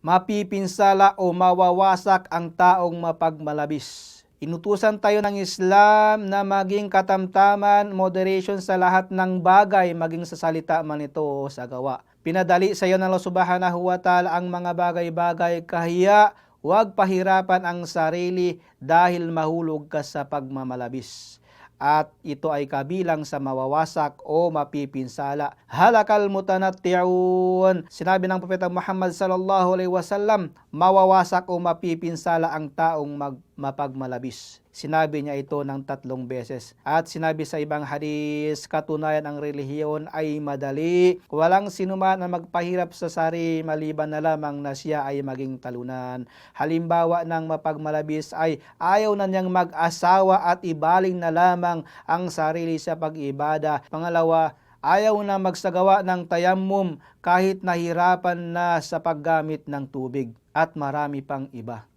mapipinsala o mawawasak ang taong mapagmalabis. Inutusan tayo ng Islam na maging katamtaman, moderation sa lahat ng bagay, maging sa salita man ito o sa gawa. Pinadali sa iyo ng Allah subhanahu wa ta'ala ang mga bagay-bagay kahiya, huwag pahirapan ang sarili dahil mahulog ka sa pagmamalabis at ito ay kabilang sa mawawasak o mapipinsala. Halakal mutanatti'un. Sinabi ng Propeta Muhammad sallallahu alaihi wasallam, mawawasak o mapipinsala ang taong mag mapagmalabis. Sinabi niya ito ng tatlong beses. At sinabi sa ibang hadis, katunayan ang relihiyon ay madali. Walang sinuman na magpahirap sa sari maliban na lamang na siya ay maging talunan. Halimbawa ng mapagmalabis ay ayaw na niyang mag-asawa at ibaling na lamang ang sarili sa pag-ibada. Pangalawa, ayaw na magsagawa ng tayammum kahit nahirapan na sa paggamit ng tubig at marami pang iba.